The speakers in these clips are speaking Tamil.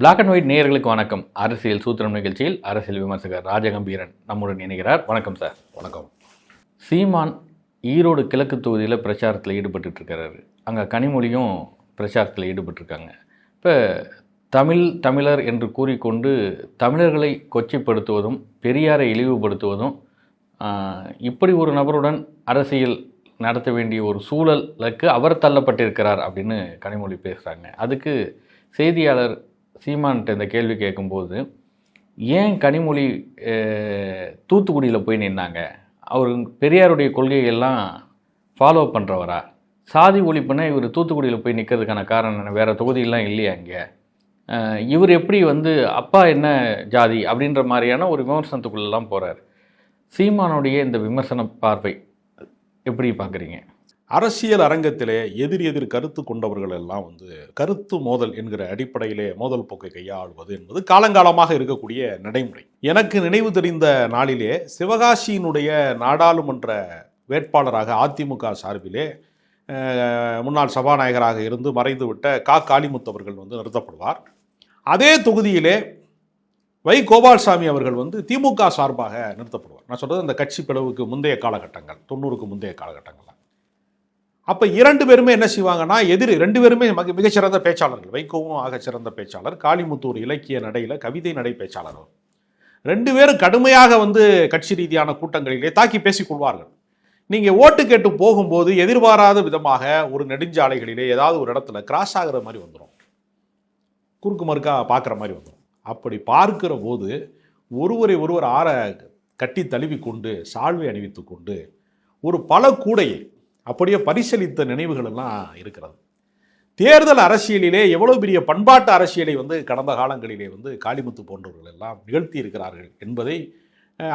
பிளாக் அண்ட் ஒயிட் நேயர்களுக்கு வணக்கம். அரசியல் சூத்திரம் நிகழ்ச்சியில் அரசியல் விமர்சகர் ராஜகம்பீரன் நம்முடன் இணைகிறார். வணக்கம் சார் வணக்கம். சீமான் ஈரோடு கிழக்கு தொகுதியில் பிரச்சாரத்தில் ஈடுபட்டுட்டு அங்கே கனிமொழியும் பிரச்சாரத்தில் ஈடுபட்டிருக்காங்க. இப்போ தமிழ் தமிழர் என்று கூறிக்கொண்டு தமிழர்களை கொச்சைப்படுத்துவதும் பெரியாரை இழிவுபடுத்துவதும் இப்படி ஒரு நபருடன் அரசியல் நடத்த வேண்டிய ஒரு சூழலுக்கு அவர் தள்ளப்பட்டிருக்கிறார் அப்படின்னு கனிமொழி பேசுகிறாங்க அதுக்கு செய்தியாளர் சீமான்கிட்ட இந்த கேள்வி கேட்கும்போது ஏன் கனிமொழி தூத்துக்குடியில் போய் நின்னாங்க? அவர் பெரியாருடைய கொள்கைகள்லாம் ஃபாலோ பண்ணுறவரா சாதி ஒழிப்புனா இவர் தூத்துக்குடியில் போய் நிற்கிறதுக்கான காரணம் என்ன? வேறு தொகுதியெல்லாம் இல்லையா இங்கே? இவர் எப்படி வந்து அப்பா என்ன ஜாதி அப்படின்ற மாதிரியான ஒரு விமர்சனத்துக்குள்ளெல்லாம் போகிறார் சீமானுடைய இந்த விமர்சன பார்வை எப்படி பார்க்குறீங்க அரசியல் அரங்கத்திலே எதிர் எதிர் கருத்து கொண்டவர்கள் எல்லாம் வந்து கருத்து மோதல் என்கிற அடிப்படையிலே மோதல் போக்கை கையாளுவது என்பது காலங்காலமாக இருக்கக்கூடிய நடைமுறை. எனக்கு நினைவு தெரிந்த நாளிலே சிவகாசியினுடைய நாடாளுமன்ற வேட்பாளராக அதிமுக சார்பிலே முன்னாள் சபாநாயகராக இருந்து மறைந்துவிட்ட கா. காளிமுத்து அவர்கள் வந்து நிறுத்தப்படுவார். அதே தொகுதியிலே வை. கோபால்சாமி அவர்கள் வந்து திமுக சார்பாக நிறுத்தப்படுவார். நான் சொல்கிறது அந்த கட்சி பிளவுக்கு முந்தைய காலகட்டங்கள் தொண்ணூறுக்கு முந்தைய காலகட்டங்கள் அப்போ இரண்டு பேருமே என்ன செய்வாங்கன்னா எதிர் ரெண்டு பேருமே மிகச்சிறந்த பேச்சாளர்கள். வைகோவும் ஆக சிறந்த பேச்சாளர் காளிமுத்தூர் இலக்கிய நடையில் கவிதை நடை பேச்சாளர் ரெண்டு பேரும் கடுமையாக வந்து கட்சி ரீதியான கூட்டங்களிலே தாக்கி பேசிக்கொள்வார்கள் கொள்வார்கள். ஓட்டு கேட்டு போகும்போது எதிர்பாராத விதமாக ஒரு நெடுஞ்சாலைகளிலே ஏதாவது ஒரு இடத்துல கிராஸ் ஆகிற மாதிரி வந்துடும் குறுக்கு மறுக்கா பார்க்குற மாதிரி வந்துடும் அப்படி பார்க்கிற போது ஒருவரை ஒருவர் ஆற கட்டி தழுவி கொண்டு சால்வை அணிவித்து கொண்டு ஒரு பல கூடையை அப்படியே பரிசீலித்த நினைவுகள் எல்லாம் இருக்கிறது. தேர்தல் அரசியலிலே எவ்வளோ பெரிய பண்பாட்டு அரசியலை வந்து கடந்த காலங்களிலே வந்து காளிமுத்து போன்றவர்கள் எல்லாம் நிகழ்த்தி இருக்கிறார்கள் என்பதை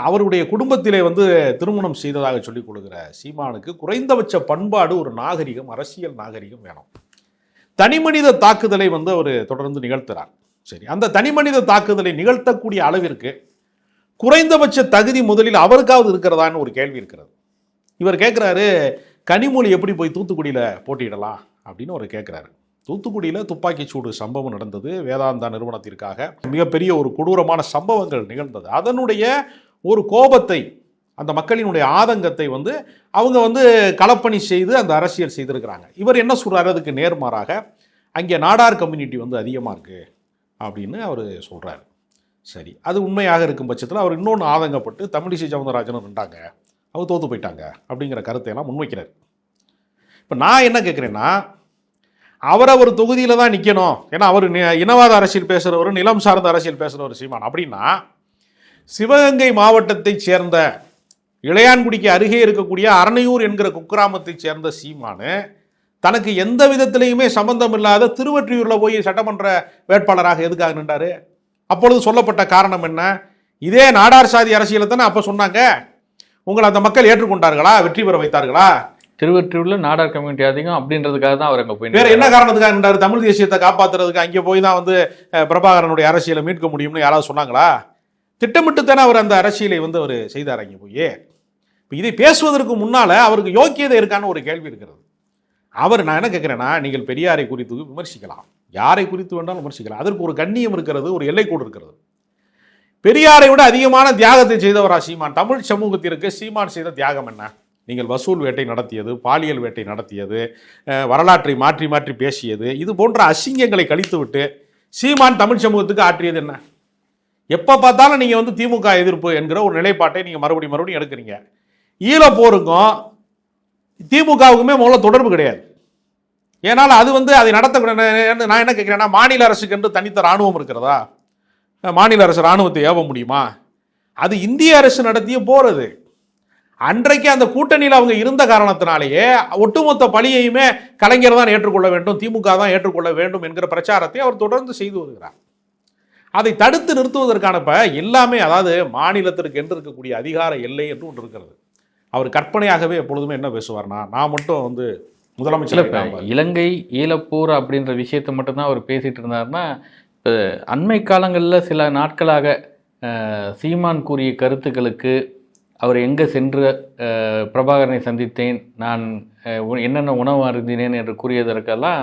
அவருடைய குடும்பத்திலே வந்து திருமணம் செய்ததாக சொல்லிக் கொடுக்கிற சீமானுக்கு குறைந்தபட்ச பண்பாடு ஒரு நாகரிகம் அரசியல் நாகரிகம் வேணும். தனிமனித தாக்குதலை வந்து அவர் தொடர்ந்து நிகழ்த்துறார். சரி அந்த தனிமனித தாக்குதலை நிகழ்த்தக்கூடிய அளவிற்கு குறைந்தபட்ச தகுதி முதலில் அவருக்காவது இருக்கிறதான்னு ஒரு கேள்வி இருக்கிறது. இவர் கேட்குறாரு கனிமொழி எப்படி போய் தூத்துக்குடியில் போட்டியிடலாம் அப்படின்னு அவர் கேட்குறாரு தூத்துக்குடியில் துப்பாக்கிச் சூடு சம்பவம் நடந்தது. வேதாந்தா நிறுவனத்திற்காக மிகப்பெரிய ஒரு கொடூரமான சம்பவங்கள் நிகழ்ந்தது. அதனுடைய ஒரு கோபத்தை அந்த மக்களினுடைய ஆதங்கத்தை வந்து அவங்க வந்து களப்பணி செய்து அந்த அரசியல் செய்திருக்கிறாங்க. இவர் என்ன சொல்கிறாரு அதுக்கு நேர்மாறாக அங்கே நாடார் கம்யூனிட்டி வந்து அதிகமாக இருக்கு அப்படின்னு அவர் சொல்கிறார் சரி அது உண்மையாக இருக்கும் பட்சத்தில் அவர் இன்னொன்று ஆதங்கப்பட்டு தமிழிசை சவுந்தரராஜனும் இருந்தாங்க அவர் தோத்து போயிட்டாங்க அப்படிங்கிற கருத்தை எல்லாம் முன்வைக்கிறார். இப்போ நான் என்ன கேட்குறேன்னா அவரவர் தொகுதியில் தான் நிற்கணும் ஏன்னா அவர் இனவாத அரசியல் பேசுகிறவர் நிலம் சார்ந்த அரசியல் பேசுகிறவர் சீமான். அப்படின்னா சிவகங்கை மாவட்டத்தைச் சேர்ந்த இளையான்குடிக்கு அருகே இருக்கக்கூடிய அரணையூர் என்கிற குக்கிராமத்தைச் சேர்ந்த சீமானு தனக்கு எந்த விதத்திலையுமே சம்பந்தம் இல்லாத திருவற்றியூரில் போய் சட்டமன்ற வேட்பாளராக எதுக்காக நின்றார்? அப்பொழுது சொல்லப்பட்ட காரணம் என்ன? இதே நாடார் சாதி அரசியலை தானே அப்போ சொன்னாங்க. உங்களை அந்த மக்கள் ஏற்றுக்கொண்டார்களா? வெற்றி பெற வைத்தார்களா? திருவற்றூரில் நாடார் கம்யூனிட்டி அதிகம் அப்படின்றதுக்காக தான் அவர் அங்கே போய் வேற என்ன காரணத்துக்காக நின்றாரு? தமிழ் தேசியத்தை காப்பாத்துறதுக்கு அங்கே போய் தான் வந்து பிரபாகரனுடைய அரசியலை மீட்க முடியும்னு யாராவது சொன்னாங்களா? திட்டமிட்டு தானே அவர் அந்த அரசியலை வந்து அவர் செய்தார் அங்கே போய். இப்போ இதை பேசுவதற்கு முன்னால அவருக்கு யோக்கியதை இருக்கான்னு ஒரு கேள்வி இருக்கிறது. அவர் நான் என்ன கேட்குறேன்னா நீங்கள் பெரியாரை குறித்து விமர்சிக்கலாம். யாரை குறித்து வேண்டாலும் விமர்சிக்கலாம். அதற்கு ஒரு கண்ணியம் இருக்கிறது ஒரு எல்லைக்கோடு இருக்கிறது. பெரியாரை விட அதிகமான தியாகத்தை செய்தவரா சீமான். தமிழ் சமூகத்திற்கு சீமான் செய்த தியாகம் என்ன? நீங்கள் வசூல் வேட்டை நடத்தியது பாலியல் வேட்டை நடத்தியது வரலாற்றை மாற்றி மாற்றி பேசியது இது போன்ற அசிங்கங்களை கழித்துவிட்டு சீமான் தமிழ் சமூகத்துக்கு ஆற்றியது என்ன? எப்போ பார்த்தாலும் நீங்கள் வந்து திமுக எதிர்ப்பு என்கிற ஒரு நிலைப்பாட்டை நீங்கள் மறுபடியும் மறுபடியும் எடுக்கிறீங்க. ஈழப்போருக்கும் திமுகவுக்குமே முதல்ல தொடர்பு கிடையாது. ஏனால் அது வந்து அதை நடத்த நான் என்ன கேட்குறேன்னா மாநில அரசுக்கு என்று தனித்த இராணுவம் இருக்கிறதா? மாநில அரசு இராணுவத்தை ஏவ முடியுமா? அது இந்திய அரசு நடத்திய போர் அது அன்றைக்கு அந்த கூட்டணியில் அவங்க இருந்த காரணத்தினாலேயே ஒட்டுமொத்த பழியையுமே கலைஞர் தான் ஏற்றுக்கொள்ள வேண்டும் திமுக தான் ஏற்றுக்கொள்ள வேண்டும் என்கிற பிரச்சாரத்தை அவர் தொடர்ந்து செய்து வருகிறார். அதை தடுத்து நிறுத்துவதற்கான இப்ப எல்லாமே அதாவது மாநிலத்திற்கு என்று இருக்கக்கூடிய அதிகார எல்லை என்று ஒன்று இருக்கிறது. அவர் கற்பனையாகவே எப்பொழுதுமே என்ன பேசுவார்னா நான் மட்டும் வந்து முதலமைச்சர் இலங்கை ஈழப்போர் அப்படின்ற விஷயத்தை மட்டும்தான் அவர் பேசிட்டு இருந்தாருன்னா அண்மை காலங்களில் சில நாட்களாக சீமான் கூறிய கருத்துக்களுக்கு அவர் எங்கே சென்று பிரபாகரனை சந்தித்தேன் நான் உ- என்னென்ன உணவு அருந்தினேன் என்று கூறியதற்கெல்லாம்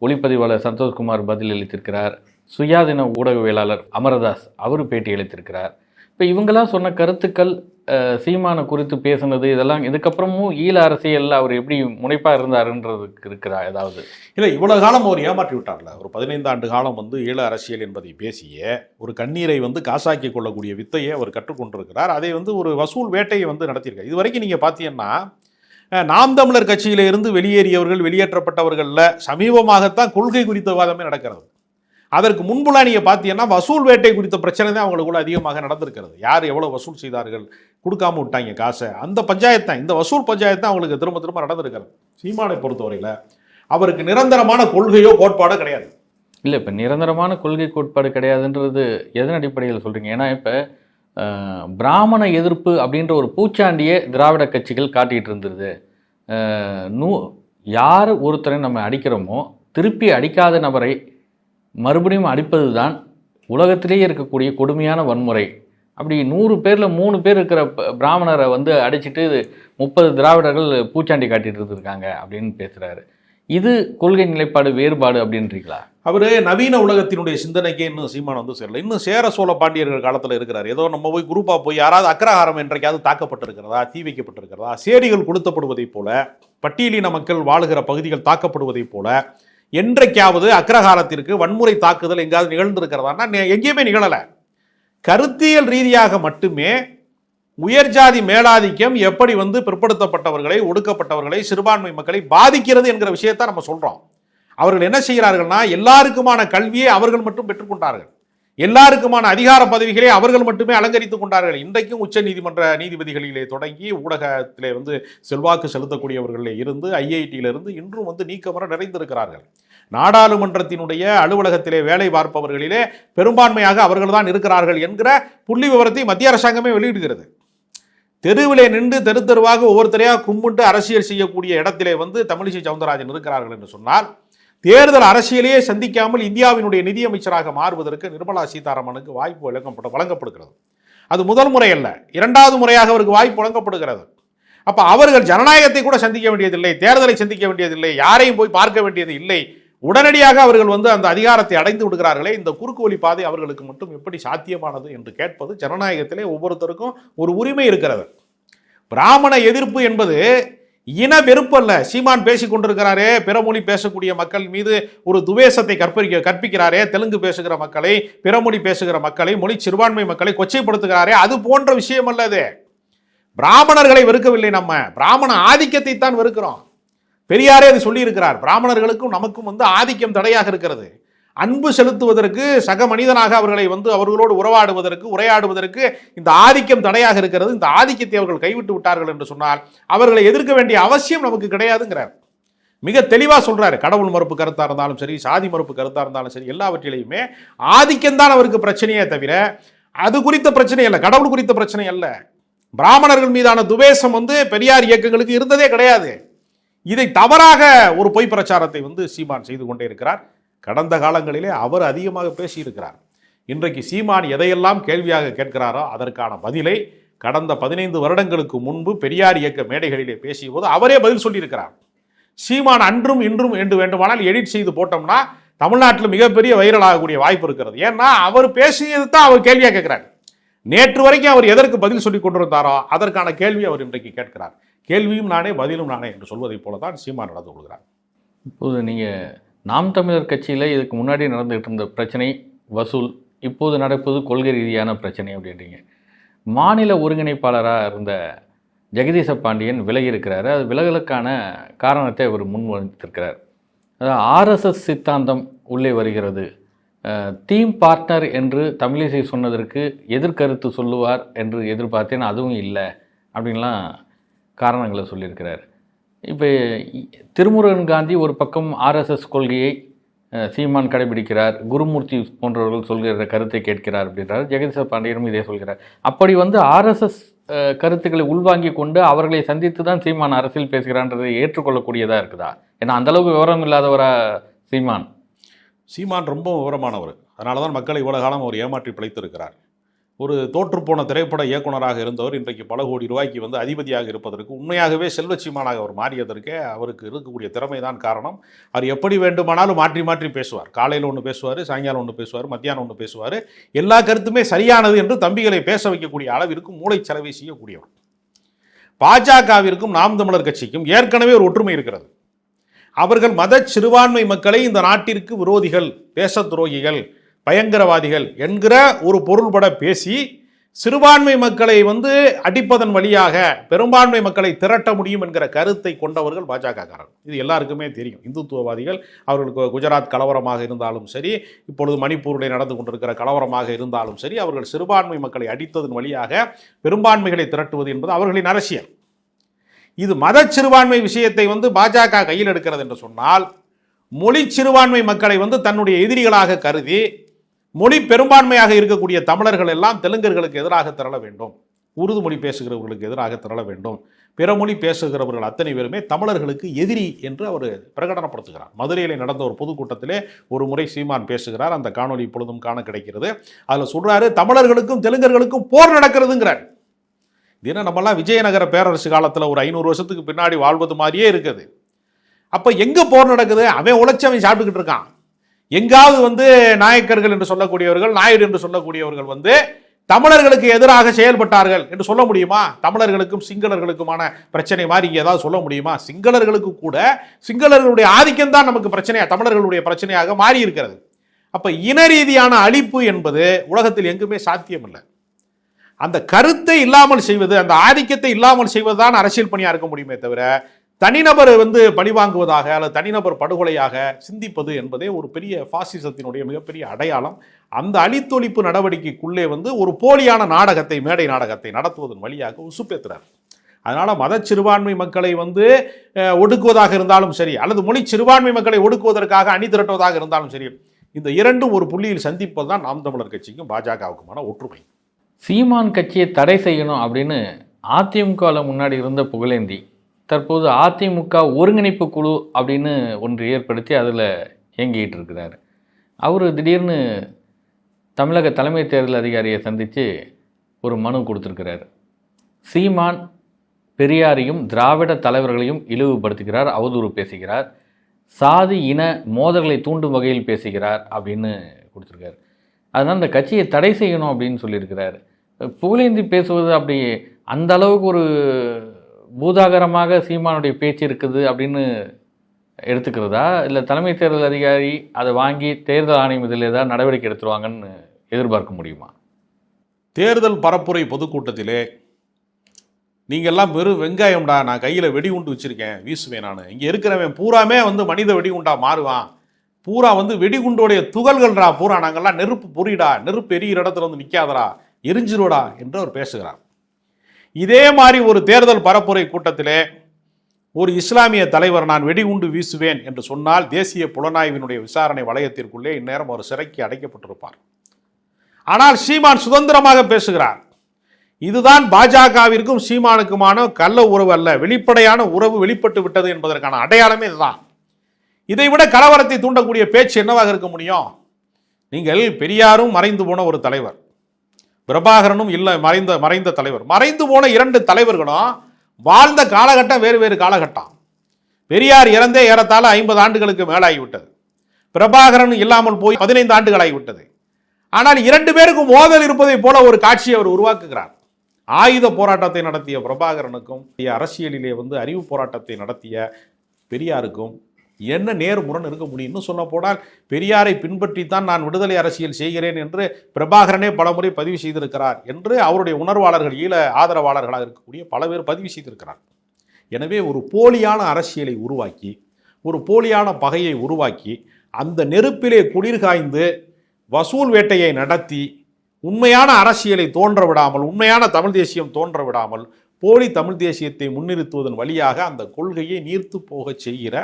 ஒளிப்பதிவாளர் சந்தோஷ்குமார் பதில் அளித்திருக்கிறார் சுயாதீன ஊடகவியலாளர் அமரதாஸ் அவர் பேட்டி அளித்திருக்கிறார். இப்போ இவங்கெல்லாம் சொன்ன கருத்துக்கள் சீமானை குறித்து பேசுனது இதெல்லாம் இதுக்கப்புறமும் ஈழ அரசியலில் அவர் எப்படி முனைப்பாக இருந்தாருன்றதுக்கு இருக்கிறா ஏதாவது? இல்லை இவ்வளோ காலம் அவர் ஏமாற்றி விட்டார்ல. ஒரு பதினைந்து ஆண்டு காலம் வந்து ஈழ அரசியல் என்பதை பேசிய ஒரு கண்ணீரை வந்து காசாக்கி கொள்ளக்கூடிய வித்தையை அவர் கற்றுக்கொண்டிருக்கிறார் அதை வந்து ஒரு வசூல் வேட்டையை வந்து நடத்தியிருக்கார். இது வரைக்கும் நீங்கள் பார்த்தீங்கன்னா நாம் தமிழர் கட்சியிலிருந்து வெளியேறியவர்கள் வெளியேற்றப்பட்டவர்களில் சமீபமாகத்தான் கொள்கை குறித்த விவாதமே நடக்கிறது. அதற்கு முன்புலாம் நீங்கள் பார்த்தீங்கன்னா வசூல் வேட்டை குறித்த பிரச்சனை தான் அவங்களுக்குள்ள அதிகமாக நடந்திருக்கிறது. யார் எவ்வளோ வசூல் செய்தார்கள்? கொடுக்காம விட்டாங்க காசை. அந்த பஞ்சாயத்து தான் இந்த வசூல் பஞ்சாயத்து தான் அவங்களுக்கு திரும்ப திரும்ப நடந்திருக்கிறது. சீமானை பொறுத்தவரையில் அவருக்கு நிரந்தரமான கொள்கையோ கோட்பாடோ கிடையாது. இல்லை இப்போ நிரந்தரமான கொள்கை கோட்பாடு கிடையாதுன்றது எதன் அடிப்படையில் சொல்கிறீங்க ஏன்னா இப்போ பிராமண எதிர்ப்பு அப்படின்ற ஒரு பூச்சாண்டியே திராவிட கட்சிகள் காட்டிகிட்டு இருந்தது. நூ யார் ஒருத்தரை நம்ம அடிக்கிறோமோ திருப்பி அடிக்காத நபரை மறுபடியும் அடிப்பது தான் உலகத்திலேயே இருக்கக்கூடிய கொடுமையான வன்முறை. அப்படி நூறு பேரில் மூணு பேர் இருக்கிற பிராமணரை வந்து அடிச்சிட்டு முப்பது திராவிடர்கள் பூச்சாண்டி காட்டிட்டு இருந்திருக்காங்க அப்படின்னு பேசுகிறாரு இது கொள்கை நிலைப்பாடு வேறுபாடு அப்படின்றீங்களா? அவர் நவீன உலகத்தினுடைய சிந்தனைக்கே இன்னும் சீமான் வந்து சேரல. இன்னும் சேர சோழ பாண்டியர்கள் காலத்தில் இருக்கிறார். ஏதோ நம்ம போய் குரூப்பாக போய் யாராவது அக்ரஹாரம் என்றைக்காவது தாக்கப்பட்டிருக்கிறதா? தீ வைக்கப்பட்டிருக்கிறதா? சேரிகள் கொளுத்தப்படுவதைப் போல பட்டியலின மக்கள் வாழுகிற பகுதிகள் தாக்கப்படுவதைப் போல என்றைக்காவது அக்ரஹாரத்திற்கு வன்முறை தாக்குதல் எங்காவது நிகழ்ந்திருக்கிறதான்னா எங்கேயுமே நிகழலை. கருத்தியல் ரீதியாக மட்டுமே உயர்ஜாதி மேலாதிக்கம் எப்படி வந்து பிற்படுத்தப்பட்டவர்களை ஒடுக்கப்பட்டவர்களை சிறுபான்மை மக்களை பாதிக்கிறது என்கிற விஷயத்தை நம்ம சொல்கிறோம் அவர்கள் என்ன செய்கிறார்கள்னா எல்லாருக்குமான கல்வியை அவர்கள் மட்டும் பெற்றுக்கொண்டார்கள். எல்லாருக்குமான அதிகார பதவிகளை அவர்கள் மட்டுமே அலங்கரித்துக் கொண்டார்கள். இன்றைக்கும் உச்ச நீதிமன்ற நீதிபதிகளிலே தொடங்கி ஊடகத்திலே வந்து செல்வாக்கு செலுத்தக்கூடியவர்களே இருந்து ஐஐடியிலிருந்து இன்றும் வந்து நீக்கமர நிறைந்திருக்கிறார்கள். நாடாளுமன்றத்தினுடைய அலுவலகத்திலே வேலை பார்ப்பவர்களிலே பெரும்பான்மையாக அவர்கள்தான் இருக்கிறார்கள் என்கிற புள்ளி விவரத்தை மத்திய அரசாங்கமே வெளியிடுகிறது. தெருவிலே நின்று தெரு தெருவாக ஒவ்வொருத்தரையாக கும்பிட்டு அரசியல் செய்யக்கூடிய இடத்திலே வந்து தமிழிசை சவுந்தரராஜன் இருக்கிறார்கள் என்று சொன்னால் தேர்தல் அரசியலையே சந்திக்காமல் இந்தியாவினுடைய நிதியமைச்சராக மாறுவதற்கு நிர்மலா சீதாராமனுக்கு வாய்ப்பு வழங்கப்பட வழங்கப்படுகிறது. அது முதல் முறை அல்ல இரண்டாவது முறையாக அவருக்கு வாய்ப்பு வழங்கப்படுகிறது. அப்போ அவர்கள் ஜனநாயகத்தை கூட சந்திக்க வேண்டியதில்லை தேர்தலை சந்திக்க வேண்டியதில்லை யாரையும் போய் பார்க்க வேண்டியது இல்லை. உடனடியாக அவர்கள் வந்து அந்த அதிகாரத்தை அடைந்து விடுகிறார்களே இந்த குறுக்கு வழி பாதை அவர்களுக்கு மட்டும் எப்படி சாத்தியமானது என்று கேட்பது ஜனநாயகத்திலே ஒவ்வொருத்தருக்கும் ஒரு உரிமை இருக்கிறது. பிராமண எதிர்ப்பு என்பது இன வெறுப்பு அல்ல. சீமான் பேசிக் கொண்டிருக்கிறாரே. பிறமொழி பேசக்கூடிய மக்கள் மீது ஒரு துவேஷத்தை கற்பிக்க கற்பிக்கிறாரே. தெலுங்கு பேசுகிற மக்களை பிறமொழி பேசுகிற மக்களை மொழி சிறுபான்மை மக்களை கொச்சைப்படுத்துகிறாரே. அது போன்ற விஷயம் அல்ல அது. பிராமணர்களை வெறுக்கவில்லை நம்ம. பிராமண ஆதிக்கத்தை தான் வெறுக்கிறோம். பெரியாரே அது சொல்லியிருக்கிறார். பிராமணர்களுக்கும் நமக்கும் வந்து ஆதிக்கம் தடையாக இருக்கிறது. அன்பு செலுத்துவதற்கு சக மனிதனாக அவர்களை வந்து அவர்களோடு உறவாடுவதற்கு உரையாடுவதற்கு இந்த ஆதிக்கம் தடையாக இருக்கிறது. இந்த ஆதிக்கத்தை அவர்கள் கைவிட்டு விட்டார்கள் என்று சொன்னால் அவர்களை எதிர்க்க வேண்டிய அவசியம் நமக்கு கிடையாதுங்கிறார். மிக தெளிவாக சொல்கிறாரு கடவுள் மறுப்பு கருத்தாக இருந்தாலும் சரி சாதி மறுப்பு கருத்தாக இருந்தாலும் சரி எல்லாவற்றிலையுமே ஆதிக்கம்தான் அவருக்கு பிரச்சனையே தவிர அது குறித்த பிரச்சனை அல்ல. கடவுள் குறித்த பிரச்சனை அல்ல. பிராமணர்கள் மீதான துவேஷம் வந்து பெரியார் இயக்கங்களுக்கு இருந்ததே கிடையாது. இதை தவறாக ஒரு பொய் பிரச்சாரத்தை வந்து சீமான் செய்து கொண்டே இருக்கிறார். கடந்த காலங்களிலே அவர் அதிகமாக பேசியிருக்கிறார். இன்றைக்கு சீமான் எதையெல்லாம் கேள்வியாக கேட்கிறாரோ அதற்கான பதிலை கடந்த பதினைந்து வருடங்களுக்கு முன்பு பெரியார் இயக்க மேடைகளிலே பேசிய போது அவரே பதில் சொல்லியிருக்கிறார். சீமான் அன்றும் இன்றும் என்று வேண்டுமானால் எடிட் செய்து போட்டோம்னா தமிழ்நாட்டில் மிகப்பெரிய வைரல் ஆகக்கூடிய வாய்ப்பு இருக்கிறது. ஏன்னா அவர் பேசியது தான் அவர் கேள்வியாக கேட்கிறார். நேற்று வரைக்கும் அவர் எதற்கு பதில் சொல்லி கொண்டிருந்தாரோ அதற்கான கேள்வி அவர் இன்றைக்கு கேட்கிறார். கேள்வியும் நானே பதிலும் நானே என்று சொல்வதைப் போல தான் சீமான் நடந்து கொள்கிறார். இப்போது நீங்கள் நாம் தமிழர் கட்சியில் இதுக்கு முன்னாடி நடந்துகிட்டு இருந்த பிரச்சனை வசூல் இப்போது நடப்பது கொள்கை ரீதியான பிரச்சனை அப்படின்றீங்க. மாநில ஒருங்கிணைப்பாளராக இருந்த ஜெகதீச பாண்டியன் விலகி இருக்கிறாரு. அது விலகலுக்கான காரணத்தை அவர் முன்வைத்திருக்கிறார் அதாவது ஆர்எஸ்எஸ் சித்தாந்தம் உள்ளே வருகிறது. தீம் பார்ட்னர் என்று தமிழிசை சொன்னதற்கு எதிர்கருத்து சொல்லுவார் என்று எதிர்பார்த்தேன் அதுவும் இல்லை அப்படின்லாம் காரணங்களை சொல்லியிருக்கிறார். இப்போ திருமுருகன் காந்தி ஒரு பக்கம் ஆர்எஸ்எஸ் கொள்கையை சீமான் கடைபிடிக்கிறார் குருமூர்த்தி போன்றவர்கள் சொல்கிற கருத்தை கேட்கிறார் அப்படின்றார் ஜெகதீச பாண்டியனும் இதே சொல்கிறார். அப்படி வந்து ஆர்எஸ்எஸ் கருத்துக்களை உள்வாங்கி கொண்டு அவர்களை சந்தித்து தான் சீமான் அரசியல் பேசுகிறான்றதை ஏற்றுக்கொள்ளக்கூடியதாக இருக்குதா? ஏன்னா அந்த அளவுக்கு விவரம் இல்லாதவரா சீமான்? சீமான் ரொம்ப விவரமானவர். அதனால தான் மக்களை இவ்வளோ காலம் அவர் ஏமாற்றி பிழைத்திருக்கிறார். ஒரு தோற்றுப்போன திரைப்பட இயக்குனராக இருந்தவர் இன்றைக்கு பல கோடி ரூபாய்க்கு வந்து அதிபதியாக இருப்பதற்கு உண்மையாகவே செல்வச்சிமானாக அவர் மாறியதற்கு அவருக்கு இருக்கக்கூடிய திறமை தான் காரணம். அவர் எப்படி வேண்டுமானாலும் மாற்றி மாற்றி பேசுவார். காலையில் ஒன்று பேசுவார் சாயங்காலம் ஒன்று பேசுவார் மத்தியானம் ஒன்று பேசுவார். எல்லா கருத்துமே சரியானது என்று தம்பிகளை பேச வைக்கக்கூடிய அளவிற்கு மூளை செலவை செய்யக்கூடியவர். பாஜகவிற்கும் நாம் தமிழர் கட்சிக்கும் ஏற்கனவே ஒரு ஒற்றுமை இருக்கிறது. அவர்கள் மத சிறுபான்மை மக்களை இந்த நாட்டிற்கு விரோதிகள் தேச துரோகிகள் பயங்கரவாதிகள் என்கிற ஒரு பொருள்பட பேசி சிறுபான்மை மக்களை வந்து அடிப்பதன் வழியாக பெரும்பான்மை மக்களை திரட்ட முடியும் என்கிற கருத்தை கொண்டவர்கள் பாஜகக்காரர்கள். இது எல்லாருக்குமே தெரியும். இந்துத்துவவாதிகள் அவர்களுக்கு குஜராத் கலவரமாக இருந்தாலும் சரி இப்பொழுது மணிப்பூரில் நடந்து கொண்டிருக்கிற கலவரமாக இருந்தாலும் சரி அவர்கள் சிறுபான்மை மக்களை அடித்ததன் வழியாக பெரும்பான்மைகளை திரட்டுவது என்பது அவர்களின் அரசியல். இது மத சிறுபான்மை விஷயத்தை வந்து பாஜக கையில் எடுக்கிறது என்று சொன்னால் மொழி சிறுபான்மை மக்களை வந்து தன்னுடைய எதிரிகளாக கருதி மொழி பெரும்பான்மையாக இருக்கக்கூடிய தமிழர்கள் எல்லாம் தெலுங்கர்களுக்கு எதிராக திரள வேண்டும். உருது மொழி பேசுகிறவர்களுக்கு எதிராக திரள வேண்டும். பிற மொழி பேசுகிறவர்கள் அத்தனை பேருமே தமிழர்களுக்கு எதிரி என்று அவர் பிரகடனப்படுத்துகிறார். மதுரையில் நடந்த ஒரு பொதுக்கூட்டத்திலே ஒரு முறை சீமான் பேசுகிறார். அந்த காணொலி இப்பொழுதும் காண கிடைக்கிறது. அதில் சொல்கிறாரு தமிழர்களுக்கும் தெலுங்கர்களுக்கும் போர் நடக்கிறதுங்கிறார். தினம் நம்மலாம் விஜயநகர பேரரசு காலத்தில் ஒரு ஐநூறு வருஷத்துக்கு பின்னாடி வாழ்வது மாதிரியே இருக்குது. அப்போ எங்கே போர் நடக்குது? அவன் உழைச்சவன் சாப்பிட்டுக்கிட்டு இருக்கான். எங்காவது வந்து நாயக்கர்கள் என்று சொல்லக்கூடியவர்கள் நாயுடு என்று சொல்லக்கூடியவர்கள் வந்து தமிழர்களுக்கு எதிராக செயல்பட்டார்கள் என்று சொல்ல முடியுமா? தமிழர்களுக்கும் சிங்களர்களுக்குமான பிரச்சனை மாதிரி இங்கே ஏதாவது சொல்ல முடியுமா? சிங்களர்களுக்கு கூட சிங்களர்களுடைய ஆதிக்கம் தான் நமக்கு பிரச்சனையா தமிழர்களுடைய பிரச்சனையாக மாறி இருக்கிறது. அப்போ இன ரீதியான அழிப்பு என்பது உலகத்தில் எங்குமே சாத்தியமில்லை. அந்த கருத்தை இல்லாமல் செய்வது அந்த ஆதிக்கத்தை இல்லாமல் செய்வதுதான் அரசியல் பணியாக இருக்க முடியுமே தவிர தனிநபர் வந்து பழிவாங்குவதாக அல்லது தனிநபர் படுகொலையாக சிந்திப்பது என்பதே ஒரு பெரிய பாசிசத்தினுடைய மிகப்பெரிய அடையாளம். அந்த அழித்தொழிப்பு நடவடிக்கைக்குள்ளே வந்து ஒரு போலியான நாடகத்தை மேடை நாடகத்தை நடத்துவதன் வழியாக உசுப்பேத்துறார். அதனால் மத சிறுபான்மை மக்களை வந்து ஒடுக்குவதாக இருந்தாலும் சரி அல்லது மொழி சிறுபான்மை மக்களை ஒடுக்குவதற்காக அணி திரட்டுவதாக இருந்தாலும் சரி இந்த இரண்டும் ஒரு புள்ளியில் சந்திப்பது தான் நாம் தமிழர் கட்சிக்கும் பாஜகவுக்குமான ஒற்றுமை. சீமான் கட்சியை தடை செய்யணும் அப்படின்னு அதிமுகவில் முன்னாடி இருந்த புகழேந்தி தற்போது அதிமுக ஒருங்கிணைப்பு குழு அப்படின்னு ஒன்று ஏற்படுத்தி அதில் இயங்கிக்கிட்டு இருக்கிறார். அவர் திடீர்னு தமிழக தலைமை தேர்தல் அதிகாரியை சந்தித்து ஒரு மனு கொடுத்துருக்கிறார். சீமான் பெரியாரையும் திராவிட தலைவர்களையும் இழிவுபடுத்துகிறார் அவதூறு பேசுகிறார். சாதி இன மோதல்களை தூண்டும் வகையில் பேசுகிறார் அப்படின்னு கொடுத்துருக்காரு. அதனால் அந்த கட்சியை தடை செய்யணும் அப்படின்னு சொல்லியிருக்கிறார். புகழேந்தி பேசுவது அப்படி அந்த அளவுக்கு ஒரு பூதாகரமாக சீமானுடைய பேச்சு இருக்குது அப்படின்னு எடுத்துக்கிறதா? இல்லை தலைமை தேர்தல் அதிகாரி அதை வாங்கி தேர்தல் ஆணையம் இதில் ஏதாவது நடவடிக்கை எடுத்துருவாங்கன்னு எதிர்பார்க்க முடியுமா? தேர்தல் பரப்புரை பொதுக்கூட்டத்திலே நீங்கள்லாம் வெறும் வெங்காயம்டா நான் கையில் வெடிகுண்டு வச்சுருக்கேன் வீசுவேன் நான். இங்கே இருக்கிறவன் பூராமே வந்து மனித வெடிகுண்டா மாறுவான். பூரா வந்து வெடிகுண்டோடைய துகள்கள்டா பூரா நாங்கள்லாம் நெருப்பு பொறிடா நெருப்பு எரியிற இடத்துல வந்து நிற்காதரா எரிஞ்சிருடா என்று அவர் பேசுகிறார். இதே மாதிரி ஒரு தேர்தல் பரப்புரை கூட்டத்திலே ஒரு இஸ்லாமிய தலைவர் நான் வெடிகுண்டு வீசுவேன் என்று சொன்னால் தேசிய புலனாய்வினுடைய விசாரணை வளையத்திற்குள்ளே இந்நேரம் ஒரு சிறைக்கு அடைக்கப்பட்டிருப்பார். ஆனால் சீமான் சுதந்திரமாக பேசுகிறார். இதுதான் பாஜகவிற்கும் சீமானுக்குமான கள்ள உறவு அல்ல வெளிப்படையான உறவு வெளிப்பட்டு விட்டது என்பதற்கான அடையாளமே இதுதான். இதைவிட கலவரத்தை தூண்டக்கூடிய பேச்சு என்னவாக இருக்க முடியும்? நீங்கள் பெரியாரும் மறைந்து போன ஒரு தலைவர். பிரபாகரனும் இல்லை மறைந்த மறைந்த தலைவர். மறைந்து போன இரண்டு தலைவர்களும் வாழ்ந்த காலகட்டம் வேறு வேறு காலகட்டம். பெரியார் இறந்தே ஏறத்தாழ ஐம்பது ஆண்டுகளுக்கு மேலாகிவிட்டது. பிரபாகரன் இல்லாமல் போய் பதினைந்து ஆண்டுகள் ஆகிவிட்டது ஆனால் இரண்டு பேருக்கும் மோதல் இருப்பதைப் போல ஒரு காட்சியை அவர் உருவாக்குகிறார். ஆயுத போராட்டத்தை நடத்திய பிரபாகரனுக்கும் அரசியலிலே வந்து அறிவு போராட்டத்தை நடத்திய பெரியாருக்கும் என்ன நேர்முரண் இருக்க முடியும் இன்னும் சொல்ல போனால் பெரியாரை பின்பற்றித்தான் நான் விடுதலை அரசியல் செய்கிறேன் என்று பிரபாகரனே பலமுறை பதிவு செய்திருக்கிறார் என்று அவருடைய உணர்வாளர்கள் ஈழ ஆதரவாளர்களாக இருக்கக்கூடிய பல பேர் பதிவு செய்திருக்கிறார். எனவே ஒரு போலியான அரசியலை உருவாக்கி ஒரு போலியான பகையை உருவாக்கி அந்த நெருப்பிலே குளிர் காய்ந்து வசூல் வேட்டையை நடத்தி உண்மையான அரசியலை தோன்ற விடாமல் உண்மையான தமிழ் தேசியம் தோன்ற விடாமல் போலி தமிழ் தேசியத்தை முன்னிறுத்துவதன் வழியாக அந்த கொள்கையை நீர்த்து போகச் செய்கிற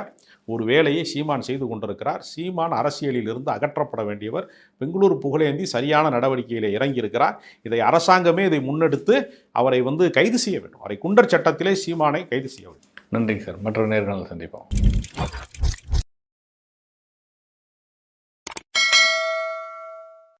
ஒரு வேலையை சீமான் செய்து கொண்டிருக்கிறார். சீமான் அரசியலில் இருந்து அகற்றப்பட வேண்டியவர் பெங்களூரு புகழேந்தி சரியான நடவடிக்கையில் இறங்கியிருக்கிறார். இதை அரசாங்கமே இதை முன்னெடுத்து அவரை வந்து கைது செய்ய வேண்டும். அவரை குண்டர் சட்டத்திலே சீமானை கைது செய்ய வேண்டும். நன்றிங்க சார். மற்ற நேர்காணல் சந்திப்போம்.